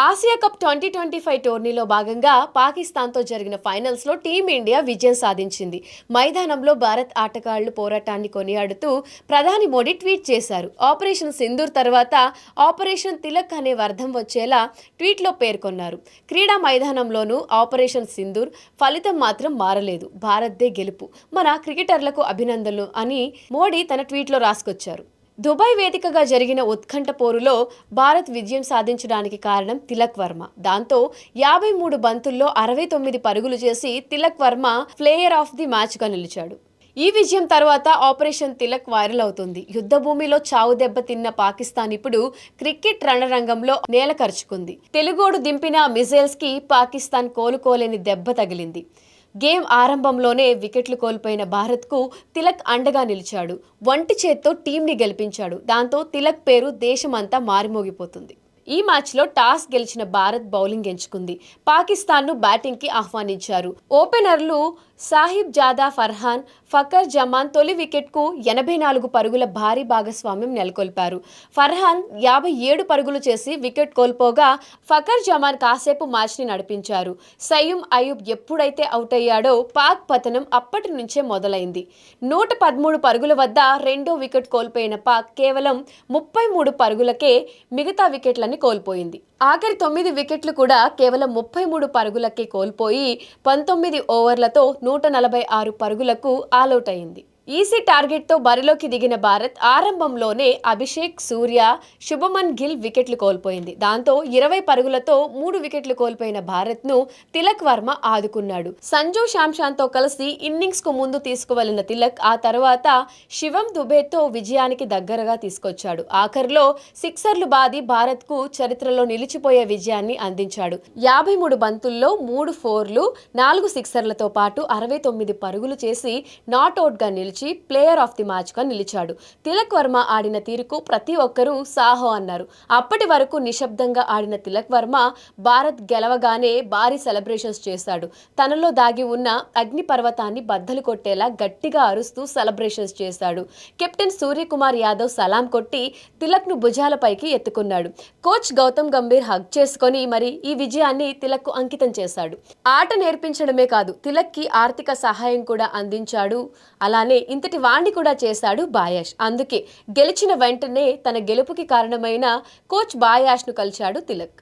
Asia cup twenty twenty five టోర్నీలో భాగంగా పాకిస్తాన్తో జరిగిన ఫైనల్స్లో టీమిండియా విజయం సాధించింది. మైదానంలో భారత్ ఆటగాళ్ళు పోరాటాన్ని కొనియాడుతూ ప్రధాని మోడీ ట్వీట్ చేశారు. ఆపరేషన్ సింధూర్ తర్వాత ఆపరేషన్ తిలక్ అనే వర్ధం వచ్చేలా ట్వీట్లో పేర్కొన్నారు. క్రీడా మైదానంలోనూ ఆపరేషన్ సింధూర్ ఫలితం మాత్రం మారలేదు. భారత్దే గెలుపు. మన క్రికెటర్లకు అభినందనలు అని మోడీ తన ట్వీట్లో రాసుకొచ్చారు. దుబాయ్ వేదికగా జరిగిన ఉత్కంఠ పోరులో భారత్ విజయం సాధించడానికి కారణం తిలక్ వర్మ. దాంతో యాభై మూడు బంతుల్లో అరవై తొమ్మిది పరుగులు చేసి Tilak Varma player of the మ్యాచ్గా నిలిచాడు. ఈ విజయం తర్వాత ఆపరేషన్ తిలక్ వైరల్ అవుతుంది. యుద్ధ భూమిలో చావు దెబ్బ తిన్న పాకిస్తాన్ ఇప్పుడు క్రికెట్ రణరంగంలో నేల కరుచుకుంది. తెలుగోడు దింపిన మిజైల్స్కి పాకిస్తాన్ కోలుకోలేని దెబ్బ తగిలింది. గేమ్ ఆరంభంలోనే వికెట్లు కోల్పోయిన భారత్కు తిలక్ అండగా నిలిచాడు. వంటి చేత్తో టీంని గెలిపించాడు. దాంతో తిలక్ పేరు దేశమంతా మారిమోగిపోతుంది. ఈ మ్యాచ్లో టాస్ గెలిచిన భారత్ బౌలింగ్ ఎంచుకుంది. పాకిస్తాన్ను బ్యాటింగ్కి ఆహ్వానించారు. ఓపెనర్లు సాహిబ్ జాదా ఫర్హాన్ ఫకర్ జమాన్ తొలి వికెట్కు ఎనభై నాలుగు పరుగుల భారీ భాగస్వామ్యం నెలకొల్పారు. ఫర్హాన్ యాభై ఏడు పరుగులు చేసి వికెట్ కోల్పోగా ఫకర్ జమాన్ కాసేపు మ్యాచ్ని నడిపించారు. సయ్యూమ్ అయూబ్ ఎప్పుడైతే అవుట్ అయ్యాడో పాక్ పతనం అప్పటి నుంచే మొదలైంది. నూట పదమూడు పరుగుల వద్ద రెండో వికెట్ కోల్పోయిన పాక్ కేవలం ముప్పై మూడు పరుగులకే మిగతా వికెట్లని కోల్పోయింది. ఆఖరి తొమ్మిది వికెట్లు కూడా కేవలం ముప్పై మూడు పరుగులకే కోల్పోయి పంతొమ్మిది ఓవర్లతో నూట నలభై ఆరు పరుగులకు ఆలౌట్ అయింది ఈసీ టార్గెట్తో బరిలోకి దిగిన భారత్ ఆరంభంలోనే అభిషేక్ సూర్య శుభమన్ గిల్ వికెట్లు కోల్పోయింది. దాంతో ఇరవై పరుగులతో మూడు వికెట్లు కోల్పోయిన భారత్ను తిలక్ వర్మ ఆదుకున్నాడు. సంజు శాంషాన్తో కలిసి ఇన్నింగ్స్కు ముందు తీసుకువెళ్ళిన తిలక్ ఆ తర్వాత శివం దుబేతో విజయానికి దగ్గరగా తీసుకొచ్చాడు. ఆఖరిలో సిక్సర్లు బాది భారత్కు చరిత్రలో నిలిచిపోయే విజయాన్ని అందించాడు. యాభై మూడు బంతుల్లో మూడు ఫోర్లు నాలుగు సిక్సర్లతో పాటు అరవై తొమ్మిది పరుగులు చేసి నాట్అవుట్ నిలిచి నిలిచి ప్లేయర్ ఆఫ్ ది మ్యాచ్గా నిలిచాడు. తిలక్ వర్మ ఆడిన తీరుకు ప్రతి ఒక్కరూ సాహో అన్నారు. అప్పటి వరకు నిశ్శబ్దంగా ఆడిన తిలక్ వర్మ భారత్ గెలవగానే భారీ సెలబ్రేషన్స్ చేశాడు. తనలో దాగి ఉన్న అగ్ని పర్వతాన్ని బద్దలు కొట్టేలా గట్టిగా అరుస్తూ సెలబ్రేషన్స్ చేశాడు. కెప్టెన్ సూర్యకుమార్ యాదవ్ సలాం కొట్టి తిలక్ను భుజాలపైకి ఎత్తుకున్నాడు. కోచ్ గౌతమ్ గంభీర్ హగ్ చేసుకొని మరి ఈ విజయాన్ని తిలక్కు అంకితం చేశాడు. ఆట నేర్పించడమే కాదు తిలక్కి ఆర్థిక సహాయం కూడా అందించాడు. అలానే ఇంతటి వాణ్ణి కూడా చేశాడు బాయాష్. అందుకే గెలిచిన వెంటనే తన గెలుపుకి కారణమైన కోచ్ బాయాష్ను కలిశాడు తిలక్.